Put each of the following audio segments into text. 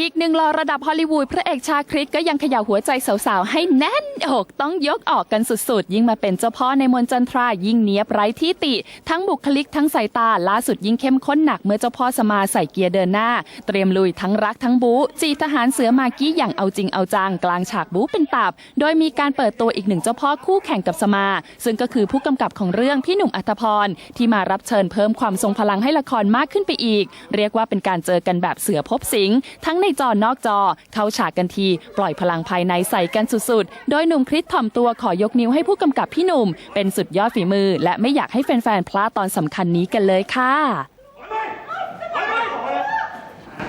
อีกหนึ่งหล่อระดับฮอลลีวูดพระเอกชาคริสก็ยังเขย่าหัวใจสาวๆ ให้แน่นอกต้องยกออกกันสุดๆ ยิ่งมาเป็นเจ้าพ่อในมนจันทรายิ่งเนียบไร้ที่ติ ทั้งบุคลิกทั้งสายตาล่าสุดยิ่งเข้มข้นหนักเมื่อเจ้าพ่อสมาใส่เกียร์เดินหน้า เตรียมลุยทั้งรักทั้งบู๊จีทหารเสือมากี้อย่างเอาจริงเอาจังกลางฉากบู๊เป็นตับ โดยมีการเปิดตัวอีกหนึ่งเจ้าพ่อคู่แข่งกับสมา ซึ่งก็คือผู้กำกับของเรื่องพี่หนุ่มอัธพรที่มารับเชิญเพิ่มความทรงพลังให้ละครมากขึ้นไปอีก เรียกว่าเป็นการเจอกันแบบเสือพบสิงทั้งในจอนอกจอ เข้าฉากกันที ปล่อยพลังภายในใส่กันสุดๆ โดยหนุ่มคริสถ่อมตัวขอยกนิ้วให้ผู้กำกับพี่หนุ่ม เป็นสุดยอดฝีมือ และไม่อยากให้แฟนๆพลาดตอนสำคัญนี้กันเลยค่ะ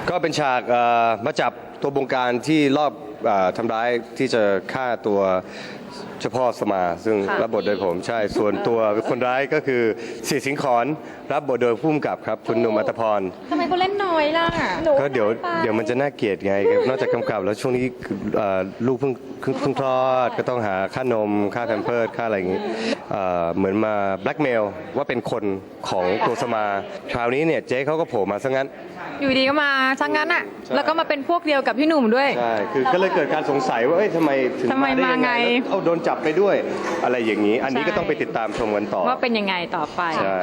ก็เป็นฉากเอ่อมาจับตัวบงการที่รอบเออทำร้ายที่จะฆ่าตัวเฉพาะสมา ซึ่งรับบทโดยผมใช่ส่วนตัวคนร้ายก็คือเสียสิงขอนรับบทโดยผู้กำกับครับ คุณหนุ่มอัตพรทำไมเขาเล่นน้อยล่ะก็เดี๋ยวเดี๋ยวมันจะน่าเกลียดไง นอกจากกำกับแล้วช่วงนี้คือเอ่อลูกเพิ่งเพิ่งเพิ่งคลอดก็ต้องหาค่านมค่าแพมเพิร์ดค่าอะไรอย่างงี้ เอ่อเหมือนมาแบล็กเมลว่าเป็นคนของตัวสมาคราวนี้เนี่ยเจ๊เขาก็โผล่มาซะงั้น อยู่ดีก็มาทั้งนั้นอะใช่ แล้วก็มาเป็นพวกเดียวกับพี่หนุ่มด้วย ใช่คือก็เลยเกิดการสงสัยว่าเอ้ยทำไมถึงทำไมได้ยังมาไงแล้วเอาโดนจับไปด้วยอะไรอย่างนี้ อันนี้ก็ใช่ ต้องไปติดตามชมกันต่อว่าเป็นยังไงต่อไป ใช่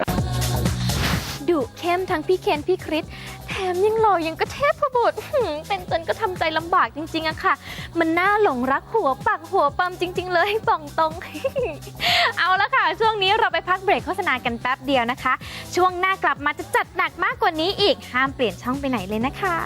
ดุเข้มทั้งพี่เคนพี่คริสแถมยังหล่อยังกระเทพบุตรหืมเป็นจนก็ทำใจลำบากจริงๆอะค่ะ มันน่าหลงรักหัวปักหัวปั๊มจริง ๆ เลยบอกตรง เอาละค่ะ ช่วงนี้เราไปพักเบรกโฆษณากันแป๊บเดียวนะคะ ช่วงหน้ากลับมาจะจัดหนักมากกว่านี้อีกห้ามเปลี่ยนช่องไปไหนเลยนะคะ